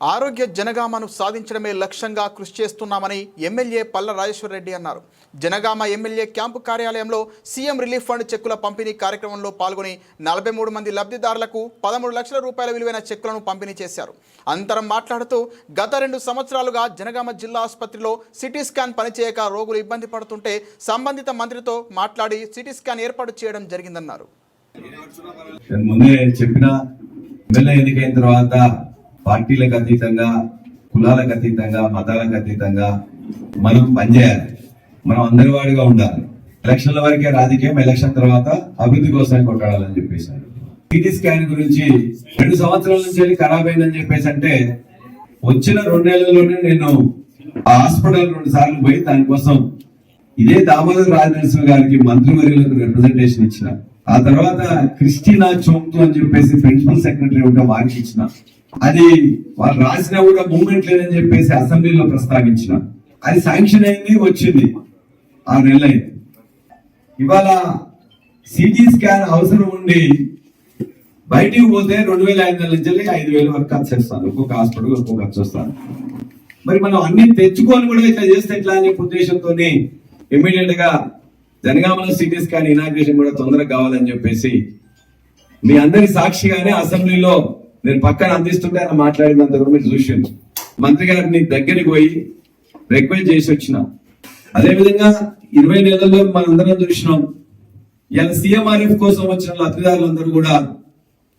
ఆరోగ్య జనగామను సాధించడమే లక్ష్యంగా కృషి చేస్తున్నామని ఎమ్మెల్యే పల్ల రాజేశ్వర రెడ్డి అన్నారు. జనగామ ఎమ్మెల్యే క్యాంపు కార్యాలయంలో సీఎం రిలీఫ్ ఫండ్ చెక్కుల పంపిణీ కార్యక్రమంలో పాల్గొని నలభై మూడు మంది లబ్ధిదారులకు పదమూడు లక్షల రూపాయల విలువైన చెక్కులను పంపిణీ చేశారు. అంతరం మాట్లాడుతూ గత రెండు సంవత్సరాలుగా జనగామ జిల్లా ఆసుపత్రిలో సిటీ స్కాన్ పనిచేయక రోగులు ఇబ్బంది పడుతుంటే సంబంధిత మంత్రితో మాట్లాడి సిటీ స్కాన్ ఏర్పాటు చేయడం జరిగిందన్నారు. ముందే చెప్పిన ఎన్నికైన తర్వాత పార్టీలకు అతీతంగా కులాలకు అతీతంగా మతాలకు అతీతంగా మనం పనిచేయాలి. మనం అందరి వాడిగా ఉండాలి. ఎలక్షన్ల వరకే రాజకీయం ఎలక్షన్ తర్వాత అభివృద్ధి కోసం కొట్టాడాలని చెప్పేశారు. సిటీ స్కాన్ గురించి రెండు సంవత్సరాల నుంచి వెళ్ళి ఖరాబ్ అయిందని చెప్పేసి అంటే వచ్చిన రెండేళ్ళలోనే నేను ఆ హాస్పిటల్ రెండు సార్లు పోయి దానికోసం ఇదే దామోదర్ రాజనరసింహ గారికి మంత్రివర్యులకు రిప్రజెంటేషన్ ఇచ్చిన. ఆ తర్వాత క్రిస్టినా చోంకు అని చెప్పేసి ప్రిన్సిపల్ సెక్రటరీ ఉంటే వారికి ఇచ్చిన. అది వాళ్ళు రాసినా కూడా మూమెంట్ లేదని చెప్పేసి అసెంబ్లీలో ప్రస్తావించిన. అది శాంక్షన్ అయింది వచ్చింది. ఆరు నెల అయింది. ఇవాళ సిటీ స్కాన్ అవసరం ఉండి బయటికి పోతే రెండు వేల ఐదు వందల నుంచి ఐదు వేల వరకు ఖర్చు చేస్తాను ఒక్కొక్క హాస్పిటల్ ఒక్కొక్క ఖర్చు వస్తాను మరి మనం అన్ని తెచ్చుకొని కూడా ఇట్లా చేస్తే ఎట్లా అని ఉద్దేశంతో ఇమీడియట్గా జనగామలో సిటీ స్కాన్ ఇనాగ్రేషన్ కూడా తొందరగా కావాలని చెప్పేసి మీ అందరి సాక్షిగానే అసెంబ్లీలో నేను పక్కన అందిస్తుంటే ఆయన మాట్లాడినంత కూడా మీరు చూసాను మంత్రి గారిని దగ్గరికి పోయి రిక్వెస్ట్ చేసి వచ్చిన. అదేవిధంగా ఇరవై నెలల్లో మనందరం చూసినాం. ఇలా సీఎంఆర్ఎఫ్ కోసం వచ్చిన లబ్ధిదారులందరూ కూడా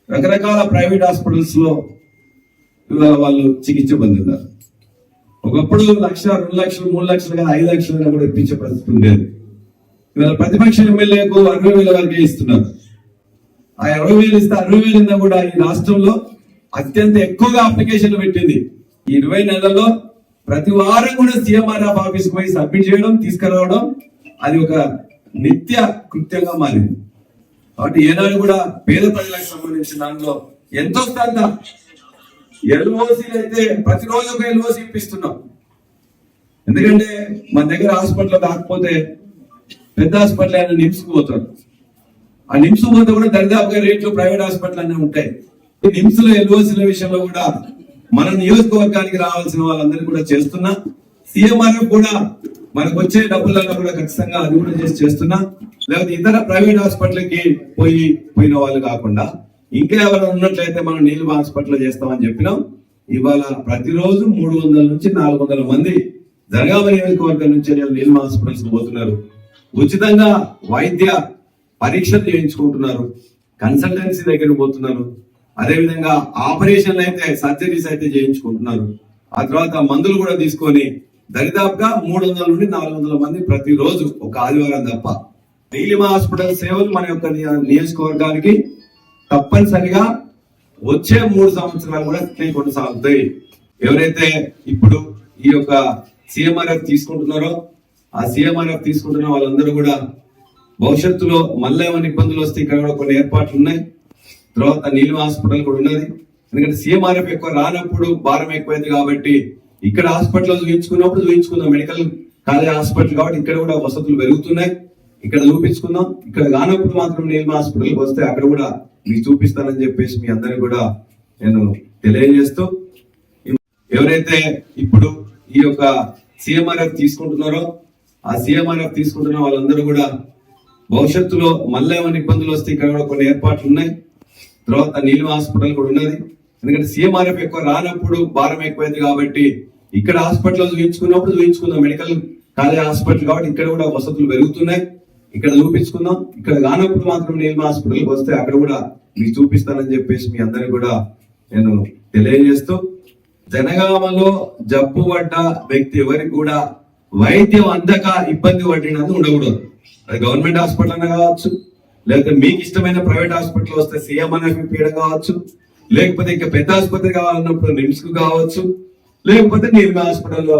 రకరకాల ప్రైవేట్ హాస్పిటల్స్లో వాళ్ళు చికిత్స పొందుతారు ఒకప్పుడు లక్ష రెండు లక్షలు మూడు లక్షలు కానీ ఐదు లక్షలు కూడా ఇప్పించే పరిస్థితి ఉండేది. ఇవాళ ప్రతిపక్ష ఎమ్మెల్యేకు అరవై వేల వరకే ఇస్తున్నారు. ఆ ఇరవై వేలు ఇస్తే అరవై వేలు కూడా ఈ రాష్ట్రంలో అత్యంత ఎక్కువగా అప్లికేషన్లు పెట్టింది. ఈ ఇరవై నెలల్లో ప్రతి వారం కూడా సీఎంఆర్ఎఫ్ ఆఫీస్ పోయి సబ్మిట్ చేయడం తీసుకురావడం అది ఒక నిత్య కృత్యంగా మారింది. కాబట్టి ఏనాడు కూడా పేద ప్రజలకు సంబంధించిన దానిలో ఎంతో వస్తుందంత ఎల్ఓసీలు అయితే ప్రతిరోజు ఒక ఎల్ఓసి ఇప్పిస్తున్నాం. ఎందుకంటే మన దగ్గర హాస్పిటల్ కాకపోతే పెద్ద హాస్పిటల్ అయినా నిమ్స్కి పోతాడు ఆ నిమ్స్ పోతే కూడా దరిదాపుగా రేట్లు ప్రైవేట్ హాస్పిటల్ అన్నీ ఉంటాయి. నిమ్స్లో ఎల్ఓసీల విషయంలో కూడా మన నియోజకవర్గానికి రావాల్సిన వాళ్ళందరూ కూడా చేస్తున్నా. సీఎంఆర్ఎఫ్ కూడా మనకు వచ్చే డబ్బులలో కూడా ఖచ్చితంగా అది కూడా చేసి చేస్తున్నా. లేకపోతే ఇతర ప్రైవేట్ హాస్పిటల్కి పోయి పోయిన వాళ్ళు కాకుండా ఇంకా ఎవరైనా ఉన్నట్లయితే మనం నీళ్ళు హాస్పిటల్ చేస్తామని చెప్పినాం. ఇవాళ ప్రతిరోజు మూడు వందల నుంచి నాలుగు వందల మంది జనగామ నియోజకవర్గం నుంచి నీళ్ళు హాస్పిటల్స్ పోతున్నారు. ఉచితంగా వైద్య పరీక్షలు చేయించుకుంటున్నారు. కన్సల్టెన్సీ దగ్గరికి పోతున్నారు. అదేవిధంగా ఆపరేషన్లు అయితే సర్జరీస్ అయితే చేయించుకుంటున్నారు. ఆ తర్వాత మందులు కూడా తీసుకొని దరిదాపుగా మూడు వందల నుండి నాలుగు వందల మంది ప్రతిరోజు ఒక ఆదివారం తప్ప నీలిమ హాస్పిటల్ సేవలు మన యొక్క నియోజకవర్గానికి తప్పనిసరిగా వచ్చే మూడు సంవత్సరాలు కూడా ఇట్లే కొనసాగుతాయి. ఎవరైతే ఇప్పుడు ఈ యొక్క సీఎంఆర్ఎఫ్ తీసుకుంటున్నారో ఆ సిఎంఆర్ఎఫ్ తీసుకుంటున్న వాళ్ళందరూ కూడా భవిష్యత్తులో మళ్ళీ ఏమైనా ఇబ్బందులు వస్తే ఇక్కడ కూడా కొన్ని ఏర్పాట్లు ఉన్నాయి. తర్వాత నీలిమ హాస్పిటల్ కూడా ఉన్నది. ఎందుకంటే సీఎంఆర్ఎఫ్ ఎక్కువ రానప్పుడు భారం ఎక్కువైంది కాబట్టి ఇక్కడ హాస్పిటల్ చూపించుకున్నప్పుడు చూపించుకుందాం. మెడికల్ కాలేజ్ హాస్పిటల్ కాబట్టి ఇక్కడ కూడా వసతులు పెరుగుతున్నాయి. ఇక్కడ చూపించుకుందాం. ఇక్కడ కానప్పుడు మాత్రం నీలిమ హాస్పిటల్కి వస్తే అక్కడ కూడా మీకు చూపిస్తానని చెప్పేసి మీ అందరికి కూడా నేను తెలియజేస్తూ ఎవరైతే ఇప్పుడు ఈ యొక్క సీఎంఆర్ఎఫ్ తీసుకుంటున్నారో ఆ సీఎంఆర్ఎఫ్ తీసుకుంటున్న వాళ్ళందరూ కూడా భవిష్యత్తులో మళ్ళీ ఏమైనా ఇబ్బందులు వస్తే ఇక్కడ కూడా కొన్ని ఏర్పాట్లు ఉన్నాయి. తర్వాత నీలిమ హాస్పిటల్ కూడా ఉన్నది. ఎందుకంటే సీఎంఆర్ఎఫ్ ఎక్కువ రానప్పుడు భారం ఎక్కువైంది కాబట్టి ఇక్కడ హాస్పిటల్ చూపించుకున్నప్పుడు చూపించుకుందాం. మెడికల్ కాలేజ్ హాస్పిటల్ కాబట్టి ఇక్కడ కూడా వసతులు పెరుగుతున్నాయి. ఇక్కడ చూపించుకుందాం. ఇక్కడ కానప్పుడు మాత్రం నీలిమ హాస్పిటల్కి వస్తే అక్కడ కూడా మీకు చూపిస్తానని చెప్పేసి మీ అందరికి కూడా నేను తెలియజేస్తూ జనగామలో జబ్బు పడ్డ వ్యక్తి ఎవరికి కూడా వైద్యం అందక ఇబ్బంది పడినది ఉండకూడదు. అది గవర్నమెంట్ హాస్పిటల్ అన్న కావచ్చు లేకపోతే మీకు ఇష్టమైన ప్రైవేట్ హాస్పిటల్ వస్తే సీఎం అనే పీయడం కావచ్చు లేకపోతే ఇంకా పెద్ద ఆసుపత్రి కావాలన్నప్పుడు నిమ్స్కు కావచ్చు లేకపోతే నిర్మ హాస్పిటల్లో